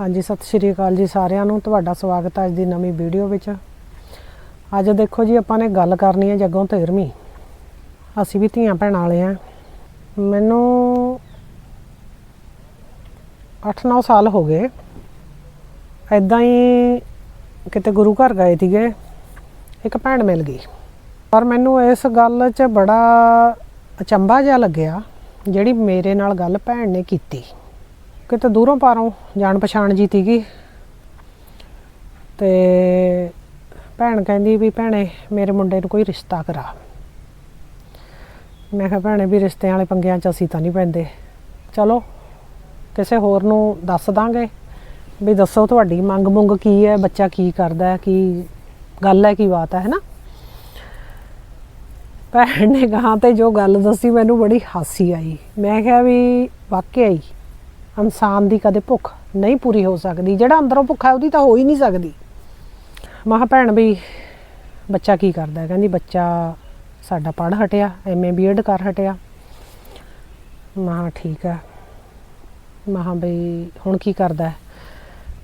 ਹਾਂਜੀ, ਸਤਿ ਸ਼੍ਰੀ ਅਕਾਲ ਜੀ ਸਾਰਿਆਂ ਨੂੰ। ਤੁਹਾਡਾ ਸਵਾਗਤ ਹੈ ਅੱਜ ਦੀ ਨਵੀਂ ਵੀਡੀਓ ਵਿੱਚ। ਅੱਜ ਦੇਖੋ ਜੀ, ਆਪਾਂ ਨੇ ਗੱਲ ਕਰਨੀ ਹੈ ਜੱਗੋਂ 13ਵੀਂ ਅਸੀਂ ਵੀ ਧੀਆਂ ਭੈਣਾਂ ਵਾਲੇ ਆ ਮੈਨੂੰ 8-9 ਸਾਲ ਹੋ ਗਏ। ਐਦਾਂ ਹੀ ਕਿਤੇ ਗੁਰੂ ਘਰ ਗਏ ਸੀਗੇ। ਇੱਕ ਭੈਣ ਮਿਲ ਗਈ। ਪਰ ਮੈਨੂੰ ਇਸ ਗੱਲ 'ਚ ਬੜਾ ਅਚੰਭਾ ਜਿਹਾ ਲੱਗਿਆ, ਜਿਹੜੀ ਮੇਰੇ ਨਾਲ ਗੱਲ ਭੈਣ ਨੇ ਕੀਤੀ। ਕਿਤੇ ਦੂਰੋਂ ਪਾਰੋਂ ਜਾਣ ਪਛਾਣ ਜੀ ਤੀਗੀ ਤੇ ਭੈਣ ਕਹਿੰਦੀ ਵੀ ਭੈਣੇ ਮੇਰੇ ਮੁੰਡੇ ਨੂੰ ਕੋਈ ਰਿਸ਼ਤਾ ਕਰਾ। ਮੈਂ ਕਿਹਾ ਭੈਣੇ ਵੀ ਰਿਸ਼ਤਿਆਂ ਵਾਲੇ ਪੰਗਿਆਂ 'ਚ ਅਸੀਂ ਤਾਂ ਨਹੀਂ ਪੈਂਦੇ। ਚਲੋ, ਕਿਸੇ ਹੋਰ ਨੂੰ ਦੱਸ ਦਾਂਗੇ ਵੀ ਦੱਸੋ ਤੁਹਾਡੀ ਮੰਗ ਮੁੰਗ ਕੀ ਹੈ, ਬੱਚਾ ਕੀ ਕਰਦਾ ਹੈ, ਕੀ ਗੱਲ ਹੈ, ਕੀ ਬਾਤ ਹੈ ਹੈ ਨਾ ਭੈਣ ਨੇ ਕਹਾ ਤੇ ਜੋ ਗੱਲ ਦੱਸੀ ਮੈਨੂੰ ਬੜੀ ਹਾਸੀ ਆਈ। ਮੈਂ ਕਿਹਾ ਵੀ ਵਾਕਿਆ ਹੀ ਇਨਸਾਨ ਦੀ ਕਦੇ ਭੁੱਖ ਨਹੀਂ ਪੂਰੀ ਹੋ ਸਕਦੀ। ਜਿਹੜਾ ਅੰਦਰੋਂ ਭੁੱਖਾ ਹੈ, ਉਹਦੀ ਤਾਂ ਹੋ ਹੀ ਨਹੀਂ ਸਕਦੀ। ਮਹਾ ਭੈਣ ਵੀ ਬੱਚਾ ਕੀ ਕਰਦਾ ਕਹਿੰਦੀ ਬੱਚਾ ਸਾਡਾ ਪੜ੍ਹ ਹਟਿਆ ਐਮਏ ਬੀਐਡ ਕਰ ਹਟਿਆ। ਮਹਾ ਠੀਕ ਹੈ। ਮਹਾ ਬਈ ਹੁਣ ਕੀ ਕਰਦਾ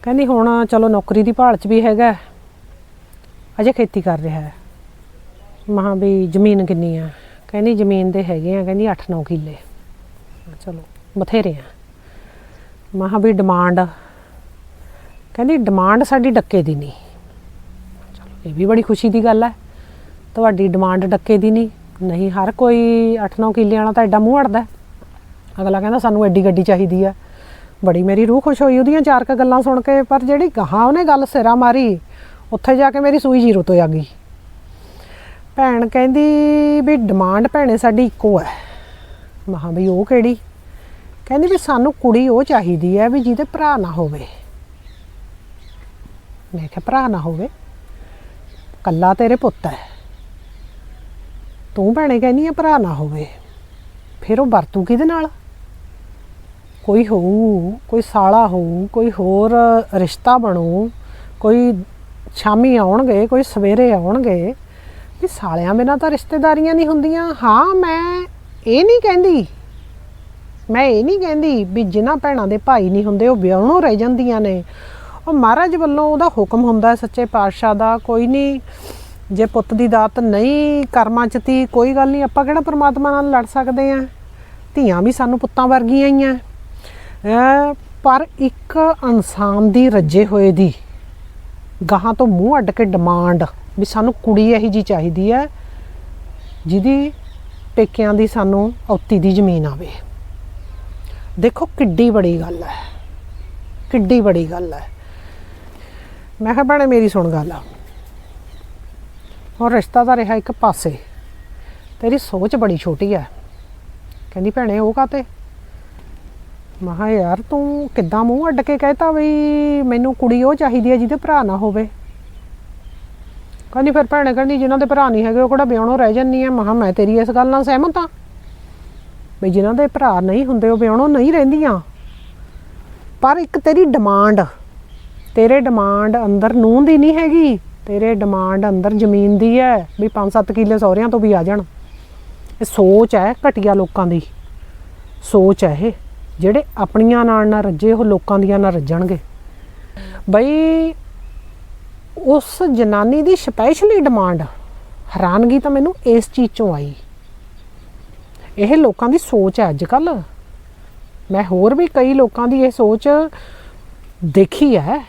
ਕਹਿੰਦੀ ਹੁਣ ਚਲੋ ਨੌਕਰੀ ਦੀ ਭਾਲ 'ਚ ਵੀ ਹੈਗਾ ਅਜੇ ਖੇਤੀ ਕਰ ਰਿਹਾ ਹੈ। ਮਹਾ ਵੀ ਜ਼ਮੀਨ ਕਿੰਨੀ ਆ ਕਹਿੰਦੀ ਜ਼ਮੀਨ ਦੇ ਹੈਗੇ ਆ ਕਹਿੰਦੀ 8-9 ਕਿੱਲੇ। ਚਲੋ ਬਥੇਰੇ ਆ। ਮਹਾ ਵੀ ਡਿਮਾਂਡ ਕਹਿੰਦੀ ਡਿਮਾਂਡ ਸਾਡੀ ਡੱਕੇ ਦੀ ਨਹੀਂ। ਚਲੋ, ਇਹ ਵੀ ਬੜੀ ਖੁਸ਼ੀ ਦੀ ਗੱਲ ਹੈ। ਤੁਹਾਡੀ ਡਿਮਾਂਡ ਡੱਕੇ ਦੀ ਨਹੀਂ। ਨਹੀਂ, ਹਰ ਕੋਈ 8-9 ਕਿੱਲੇ ਵਾਲਾ ਤਾਂ ਐਡਾ ਮੂੰਹ ਅੜਦਾ ਅਗਲਾ ਕਹਿੰਦਾ ਸਾਨੂੰ ਐਡੀ ਗੱਡੀ ਚਾਹੀਦੀ ਆ ਬੜੀ ਮੇਰੀ ਰੂਹ ਖੁਸ਼ ਹੋਈ ਉਹਦੀਆਂ ਚਾਰ ਕ ਗੱਲਾਂ ਸੁਣ ਕੇ, ਪਰ ਜਿਹੜੀ ਗਾਹਾਂ ਉਹਨੇ ਗੱਲ ਸਿਰਾ ਮਾਰੀ, ਉੱਥੇ ਜਾ ਕੇ ਮੇਰੀ ਸੂਈ ਜ਼ੀਰੋ ਤੋਂ ਆ ਗਈ। ਭੈਣ ਕਹਿੰਦੀ ਵੀ ਡਿਮਾਂਡ ਭੈਣੇ ਸਾਡੀ ਇੱਕੋ ਹੈ। ਮਹਾ ਵੀ ਉਹ ਕਿਹੜੀ? ਕਹਿੰਦੀ ਵੀ ਸਾਨੂੰ ਕੁੜੀ ਉਹ ਚਾਹੀਦੀ ਹੈ ਵੀ ਜਿਹਦੇ ਭਰਾ ਨਾ ਹੋਵੇ। ਮੈਂ ਕਿਹਾ, ਭਰਾ ਨਾ ਹੋਵੇ? ਕੱਲਾ ਤੇਰੇ ਪੁੱਤ ਹੈ। ਤੂੰ ਭੈਣੇ ਕਹਿੰਦੀ ਆ ਭਰਾ ਨਾ ਹੋਵੇ। ਫਿਰ ਉਹ ਵਰਤੂ ਕਿਹਦੇ ਨਾਲ? ਕੋਈ ਹੋਊ, ਕੋਈ ਸਾਲਾ ਹੋਊ, ਕੋਈ ਹੋਰ ਰਿਸ਼ਤਾ ਬਣੂ, ਕੋਈ ਸ਼ਾਮੀ ਆਉਣਗੇ, ਕੋਈ ਸਵੇਰੇ ਆਉਣਗੇ। ਵੀ ਸਾਲਿਆਂ ਬਿਨਾਂ ਤਾਂ ਰਿਸ਼ਤੇਦਾਰੀਆਂ ਨਹੀਂ ਹੁੰਦੀਆਂ। ਹਾਂ, ਮੈਂ ਇਹ ਨਹੀਂ ਕਹਿੰਦੀ ਮੈਂ ਇਹ ਨਹੀਂ ਕਹਿੰਦੀ ਵੀ ਜਿਨ੍ਹਾਂ ਭੈਣਾਂ ਦੇ ਭਾਈ ਨਹੀਂ ਹੁੰਦੇ, ਉਹ ਵਿਆਹਣੋਂ ਰਹਿ ਜਾਂਦੀਆਂ ਨੇ। ਉਹ ਮਹਾਰਾਜ ਵੱਲੋਂ ਉਹਦਾ ਹੁਕਮ ਹੁੰਦਾ ਹੈ ਸੱਚੇ ਪਾਤਸ਼ਾਹ ਦਾ, ਕੋਈ ਨਹੀਂ, ਜੇ ਪੁੱਤ ਦੀ ਦਾਤ ਨਹੀਂ ਕਰਮਾਂ ਚ ਤੀ, ਕੋਈ ਗੱਲ ਨਹੀਂ, ਆਪਾਂ ਕਿਹੜਾ ਪ੍ਰਮਾਤਮਾ ਨਾਲ ਲੜ ਸਕਦੇ ਆ ਧੀਆਂ ਵੀ ਸਾਨੂੰ ਪੁੱਤਾਂ ਵਰਗੀਆਂ ਹੀ ਆ ਪਰ ਇੱਕ ਇਨਸਾਨ ਦੀ ਰੱਜੇ ਹੋਏ ਦੀ ਗਾਹਾਂ ਤੋਂ ਮੂੰਹ ਅੱਡ ਕੇ ਡਿਮਾਂਡ ਵੀ ਸਾਨੂੰ ਕੁੜੀ ਇਹੀ ਜੀ ਚਾਹੀਦੀ ਹੈ, ਜਿਹਦੀ ਪੇਕਿਆਂ ਦੀ ਸਾਨੂੰ ਔਤੀ ਦੀ ਜ਼ਮੀਨ ਆਵੇ। ਦੇਖੋ ਕਿੱਡੀ ਬੜੀ ਗੱਲ ਹੈ। ਕਿੱਡੀ ਬੜੀ ਗੱਲ ਹੈ। ਮੈਂ ਕਿਹਾ ਭੈਣੇ ਮੇਰੀ ਸੁਣ ਗੱਲ। ਆ ਹੁਣ ਰਿਸ਼ਤਾ ਤਾਂ ਰਿਹਾ ਇੱਕ ਪਾਸੇ। ਤੇਰੀ ਸੋਚ ਬੜੀ ਛੋਟੀ ਹੈ। ਕਹਿੰਦੀ ਭੈਣੇ ਉਹ ਕਾਤੇ ਮਹਾ ਯਾਰ ਤੂੰ ਕਿੱਦਾਂ ਮੂੰਹ ਅੱਡ ਕੇ ਕਹਿਤਾ ਵੀ ਮੈਨੂੰ ਕੁੜੀ ਉਹ ਚਾਹੀਦੀ ਹੈ ਜਿਹਦੇ ਭਰਾ ਨਾ ਹੋਵੇ। ਕਹਿੰਦੀ ਫਿਰ ਭੈਣੇ ਕਹਿੰਦੀ ਜਿਨ੍ਹਾਂ ਦੇ ਭਰਾ ਨਹੀਂ ਹੈਗੇ ਉਹ ਕਿਹੜਾ ਵਿਆਹਣੋਂ ਰਹਿ ਜੰਨੀ ਆ ਮਹਾ ਮੈਂ ਤੇਰੀ ਇਸ ਗੱਲ ਨਾਲ ਸਹਿਮਤ ਹਾਂ। ਵੀ ਜਿਨ੍ਹਾਂ ਦੇ ਭਰਾ ਨਹੀਂ ਹੁੰਦੇ ਉਹ ਵਿਆਹਣੋਂ ਨਹੀਂ ਰਹਿੰਦੀਆਂ। ਪਰ ਇੱਕ ਤੇਰੀ ਡਿਮਾਂਡ, ਤੇਰੇ ਡਿਮਾਂਡ ਅੰਦਰ ਨੂੰਹ ਦੀ ਨਹੀਂ ਹੈਗੀ, ਤੇਰੇ ਡਿਮਾਂਡ ਅੰਦਰ ਜ਼ਮੀਨ ਦੀ ਹੈ ਵੀ 5-7 ਕਿੱਲੇ ਸਹੁਰਿਆਂ ਤੋਂ ਵੀ ਆ ਜਾਣ। ਇਹ ਸੋਚ ਹੈ ਘਟੀਆ ਲੋਕਾਂ ਦੀ। ਸੋਚ ਹੈ ਇਹ, ਜਿਹੜੇ ਆਪਣੀਆਂ ਨਾਲ ਨਾ ਰੱਜੇ, ਉਹ ਲੋਕਾਂ ਦੀਆਂ ਨਾਲ ਰੱਜਣਗੇ। ਬਈ, ਉਸ ਜਨਾਨੀ ਦੀ ਸਪੈਸ਼ਲੀ ਡਿਮਾਂਡ, ਹੈਰਾਨਗੀ ਤਾਂ ਮੈਨੂੰ ਇਸ ਚੀਜ਼ ਚੋਂ ਆਈ। ਇਹ ਲੋਕਾਂ ਦੀ ਸੋਚ ਹੈ ਅੱਜ ਕੱਲ ਮੈਂ ਹੋਰ ਵੀ ਕਈ ਲੋਕਾਂ ਦੀ ਇਹ ਸੋਚ ਦੇਖੀ ਹੈ।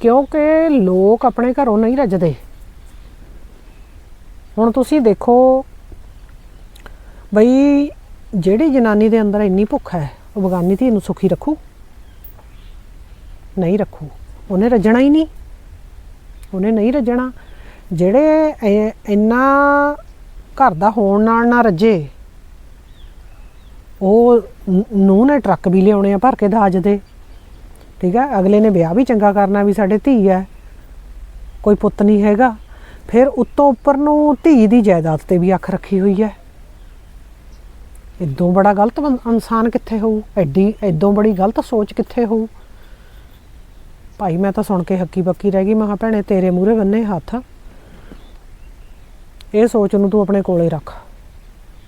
ਕਿਉਂਕਿ ਲੋਕ ਆਪਣੇ ਘਰੋਂ ਨਹੀਂ ਰੱਜਦੇ। ਹੁਣ ਤੁਸੀਂ ਦੇਖੋ ਬਈ ਜਿਹੜੀ ਜਨਾਨੀ ਦੇ ਅੰਦਰ ਇੰਨੀ ਭੁੱਖ ਹੈ, ਉਹ ਬਗਾਨੀ ਧੀ ਨੂੰ ਸੁਖੀ ਰੱਖੂ? ਨਹੀਂ ਰੱਖੂ। ਉਹਨੇ ਰੱਜਣਾ ਹੀ ਨਹੀਂ। ਉਹਨੇ ਨਹੀਂ ਰੱਜਣਾ। ਜਿਹੜੇ ਇੰਨਾ ਘਰ ਦਾ ਹੋਣ ਨਾਲ ਨਾ ਰੱਜੇ। ਉਹ ਨੂੰ ਨੇ ਟਰੱਕ ਵੀ ਲਿਆਉਣੇ ਆ ਭਰ ਕੇ ਦਾਜ ਦੇ। ਠੀਕ ਹੈ ਅਗਲੇ ਨੇ ਵਿਆਹ ਵੀ ਚੰਗਾ ਕਰਨਾ ਵੀ ਸਾਡੇ ਧੀ ਹੈ ਕੋਈ ਪੁੱਤ ਨਹੀਂ ਹੈਗਾ। ਫਿਰ ਉੱਤੋਂ ਉੱਪਰ ਨੂੰ ਧੀ ਦੀ ਜਾਇਦਾਦ ਤੇ ਵੀ ਅੱਖ ਰੱਖੀ ਹੋਈ ਹੈ ਇਦੋਂ ਬੜਾ ਗਲਤ ਇਨਸਾਨ ਕਿੱਥੇ ਹੋਊ? ਐਡੀ, ਇਦੋਂ ਬੜੀ ਗਲਤ ਸੋਚ ਕਿੱਥੇ ਹੋਊ? ਭਾਈ ਮੈਂ ਤਾਂ ਸੁਣ ਕੇ ਹੱਕੀ ਬੱਕੀ ਰਹਿ ਗਈ। ਮੈਂ ਭੈਣੇ, ਤੇਰੇ ਮੂਹਰੇ ਬੰਨੇ ਹੱਥ। ਇਹ ਸੋਚ ਨੂੰ ਤੂੰ ਆਪਣੇ ਕੋਲੇ ਰੱਖ।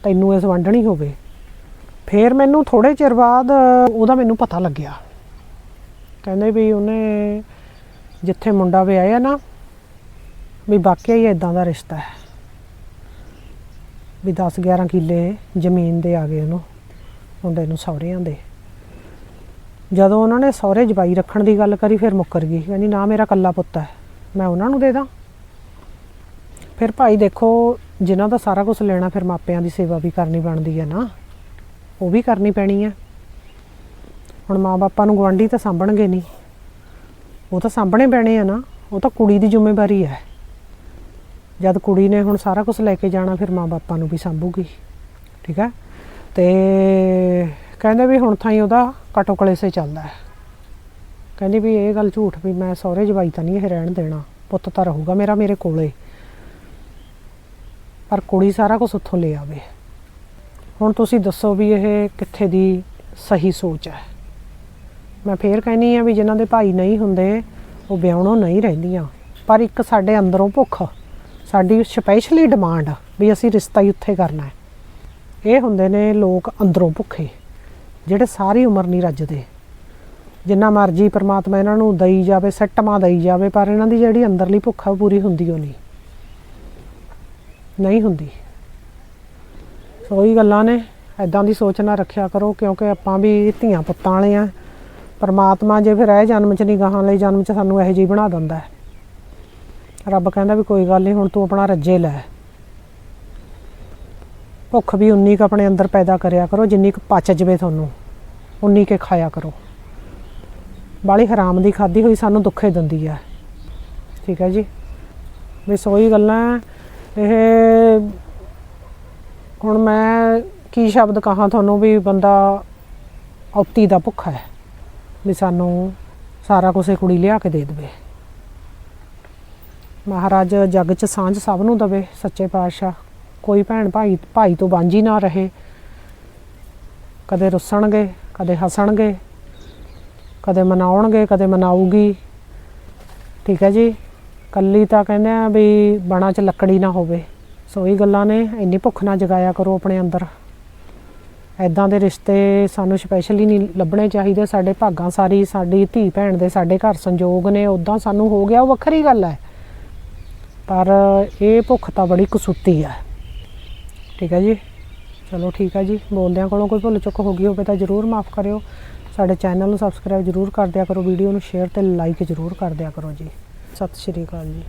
ਤੈਨੂੰ ਇਸ ਵੰਡਣੀ ਹੋਵੇ। ਫੇਰ ਮੈਨੂੰ ਥੋੜੇ ਚਿਰ ਬਾਅਦ ਉਹਦਾ ਮੈਨੂੰ ਪਤਾ ਲੱਗਿਆ। ਕਹਿੰਦੇ ਵੀ ਉਹਨੇ ਜਿੱਥੇ ਮੁੰਡਾ ਵਿਆਹਿਆ ਨਾ, ਵੀ ਵਾਕਿਆ ਹੀ ਇਦਾਂ ਦਾ ਰਿਸ਼ਤਾ ਹੈ। ਵੀ 10 11 ਕਿੱਲੇ ਜ਼ਮੀਨ ਦੇ ਆ ਗਏ ਉਹਨੂੰ, ਮੁੰਡੇ ਨੂੰ ਸਹੁਰਿਆਂ ਦੇ। ਜਦੋਂ ਉਹਨਾਂ ਨੇ ਸਹੁਰੇ ਜਵਾਈ ਰੱਖਣ ਦੀ ਗੱਲ ਕਰੀ, ਫਿਰ ਮੁੱਕਰ ਗਈ। ਕਹਿੰਦੀ, ਨਾ, ਮੇਰਾ ਕੱਲਾ ਪੁੱਤ ਹੈ। ਮੈਂ ਉਹਨਾਂ ਨੂੰ ਦੇ ਦਾਂ? ਫਿਰ ਭਾਈ ਦੇਖੋ, ਜਿਨ੍ਹਾਂ ਦਾ ਸਾਰਾ ਕੁਝ ਲੈਣਾ, ਫਿਰ ਮਾਪਿਆਂ ਦੀ ਸੇਵਾ ਵੀ ਕਰਨੀ ਬਣਦੀ ਹੈ ਨਾ। ਉਹ ਵੀ ਕਰਨੀ ਪੈਣੀ ਹੈ ਹੁਣ ਮਾਂ-ਬਾਪਾਂ ਨੂੰ ਗਵਾਂਢੀ ਤਾਂ ਸਾਂਭਣਗੇ ਨਹੀਂ। ਉਹ ਤਾਂ ਸਾਂਭਣੇ ਪੈਣੇ ਆ ਨਾ। ਉਹ ਤਾਂ ਕੁੜੀ ਦੀ ਜ਼ਿੰਮੇਵਾਰੀ ਹੈ ਜਦ ਕੁੜੀ ਨੇ ਹੁਣ ਸਾਰਾ ਕੁਝ ਲੈ ਕੇ ਜਾਣਾ, ਫਿਰ ਮਾਂ-ਬਾਪਾਂ ਨੂੰ ਵੀ ਸਾਂਭੂਗੀ। ਠੀਕ ਹੈ ਤੇ ਕਹਿੰਦੇ ਵੀ ਹੁਣ ਥਾਈ ਉਹਦਾ ਕਟੋ ਕਲੇਸੇ ਚੱਲਦਾ ਹੈ। ਕਹਿੰਦੀ ਵੀ ਇਹ ਗੱਲ ਝੂਠ ਵੀ ਮੈਂ ਸਹੁਰੇ ਜਵਾਈ ਤਾਂ ਨਹੀਂ ਇਹ ਰਹਿਣ ਦੇਣਾ। ਪੁੱਤ ਤਾਂ ਰਹੂਗਾ ਮੇਰਾ ਮੇਰੇ ਕੋਲੇ। ਪਰ ਕੁੜੀ ਸਾਰਾ ਕੁਝ ਉੱਥੋਂ ਲੈ ਆਵੇ। ਹੁਣ ਤੁਸੀਂ ਦੱਸੋ ਵੀ ਇਹ ਕਿੱਥੇ ਦੀ ਸਹੀ ਸੋਚ ਹੈ? ਮੈਂ ਫੇਰ ਕਹਿੰਨੀ ਆ ਵੀ ਜਿਨ੍ਹਾਂ ਦੇ ਭਾਈ ਨਹੀਂ ਹੁੰਦੇ, ਉਹ ਵਿਆਹਣੋਂ ਨਹੀਂ ਰਹਿੰਦੀਆਂ। ਪਰ ਇੱਕ ਸਾਡੇ ਅੰਦਰੋਂ ਭੁੱਖ, ਸਾਡੀ ਸਪੈਸ਼ਲੀ ਡਿਮਾਂਡ ਵੀ ਅਸੀਂ ਰਿਸ਼ਤਾ ਹੀ ਉੱਥੇ ਕਰਨਾ ਹੈ। ਇਹ ਹੁੰਦੇ ਨੇ ਲੋਕ ਅੰਦਰੋਂ ਭੁੱਖੇ, ਜਿਹੜੇ ਸਾਰੀ ਉਮਰ ਨਹੀਂ ਰੱਜਦੇ। ਜਿੰਨਾ ਮਰਜ਼ੀ ਪਰਮਾਤਮਾ ਇਹਨਾਂ ਨੂੰ ਦਈ ਜਾਵੇ, ਸੱਟਮਾ ਦਈ ਜਾਵੇ, ਪਰ ਇਹਨਾਂ ਦੀ ਜਿਹੜੀ ਅੰਦਰਲੀ ਭੁੱਖ ਆ, ਉਹ ਪੂਰੀ ਹੁੰਦੀ ਓ ਨਹੀਂ। ਨਹੀਂ ਹੁੰਦੀ। ਸੋ ਉਹੀ ਗੱਲਾਂ ਨੇ ਐਦਾਂ ਦੀ ਸੋਚ ਨਾ ਰੱਖਿਆ ਕਰੋ, ਕਿਉਂਕਿ ਆਪਾਂ ਵੀ ਧੀਆਂ ਪੁੱਤਾਂ ਵਾਲੇ ਆ। ਪਰਮਾਤਮਾ ਜੇ ਫਿਰ ਇਹ ਜਨਮ ਚ ਨਹੀਂ ਗਾਹਾਂ ਲਈ ਜਨਮ ਚ ਸਾਨੂੰ ਇਹੋ ਜਿਹੀ ਬਣਾ ਦਿੰਦਾ ਹੈ। ਰੱਬ ਕਹਿੰਦਾ ਵੀ ਕੋਈ ਗੱਲ ਨਹੀਂ ਹੁਣ ਤੂੰ ਆਪਣਾ ਰੱਜੇ ਲੈ। ਭੁੱਖ ਵੀ ਉਨੀ ਕੁ ਆਪਣੇ ਅੰਦਰ ਪੈਦਾ ਕਰਿਆ ਕਰੋ, ਜਿੰਨੀ ਕੁ ਪਚ ਜਵੇ ਤੁਹਾਨੂੰ, ਉਨੀ ਕੁ ਖਾਇਆ ਕਰੋ। ਬਾਲੀ ਹਰਾਮ ਦੀ ਖਾਦੀ ਹੋਈ ਸਾਨੂੰ ਦੁੱਖੇ ਦਿੰਦੀ ਹੈ। ਠੀਕ ਹੈ ਜੀ। ਵੀ ਸੋਈ ਗੱਲਾਂ ਇਹ ਹੁਣ ਮੈਂ ਕੀ ਸ਼ਬਦ ਕਹਾਂ ਤੁਹਾਨੂੰ ਵੀ ਬੰਦਾ ਔਤੀ ਦਾ ਭੁੱਖਾ ਹੈ ਵੀ ਸਾਨੂੰ ਸਾਰਾ ਕੁਝ ਇਹ ਕੁੜੀ ਲਿਆ ਕੇ ਦੇ ਦੇਵੇ। ਮਹਾਰਾਜ ਜੱਗ 'ਚ ਸਾਂਝ ਸਭ ਨੂੰ ਦਵੇ, ਸੱਚੇ ਪਾਤਸ਼ਾਹ। ਕੋਈ ਭੈਣ ਭਾਈ ਭਾਈ ਤੋਂ ਵਾਂਝੀ ਨਾ ਰਹੇ। ਕਦੇ ਰੁੱਸਣਗੇ, ਕਦੇ ਹੱਸਣਗੇ, ਕਦੇ ਮਨਾਉਣਗੇ, ਕਦੇ ਮਨਾਊਗੀ। ਠੀਕ ਹੈ ਜੀ? ਕੱਲੀ ਤਾਂ ਕਹਿੰਦੇ ਆ ਵੀ ਬਣਾ 'ਚ ਲੱਕੜੀ ਨਾ ਹੋਵੇ। ਸੋ ਇਹ ਗੱਲਾਂ ਨੇ, ਇੰਨੀ ਭੁੱਖ ਨਾ ਜਗਾਇਆ ਕਰੋ ਆਪਣੇ ਅੰਦਰ। ਐਦਾਂ ਦੇ ਰਿਸ਼ਤੇ ਸਾਨੂੰ ਸਪੈਸ਼ਲੀ ਨਹੀਂ ਲੱਭਣੇ ਚਾਹੀਦੇ। ਸਾਡੇ ਭਾਗਾਂ ਸਾਰੀ, ਸਾਡੀ ਧੀ ਭੈਣ ਦੇ ਸਾਡੇ ਘਰ ਸੰਜੋਗ ਨੇ ਉਦਾਂ ਸਾਨੂੰ ਹੋ ਗਿਆ, ਉਹ ਵੱਖਰੀ ਗੱਲ ਹੈ। ਪਰ ਇਹ ਭੁੱਖ ਤਾਂ ਬੜੀ ਕਸੂਤੀ ਹੈ। ਠੀਕ ਹੈ ਜੀ? ਚਲੋ ਠੀਕ ਹੈ ਜੀ। ਬੋਲਦਿਆਂ ਕੋਲੋਂ ਕੋਈ ਭੁੱਲ ਚੁੱਕ ਹੋ ਗਈ ਹੋਵੇ ਤਾਂ ਜਰੂਰ ਮਾਫ ਕਰਿਓ। ਸਾਡੇ ਚੈਨਲ ਨੂੰ ਸਬਸਕ੍ਰਾਈਬ ਜਰੂਰ ਕਰ ਦਿਆ ਕਰੋ, ਵੀਡੀਓ ਨੂੰ ਸ਼ੇਅਰ ਤੇ ਲਾਈਕ ਜਰੂਰ ਕਰ ਦਿਆ ਕਰੋ ਜੀ। ਸਤਿ ਸ਼੍ਰੀ ਅਕਾਲ ਜੀ।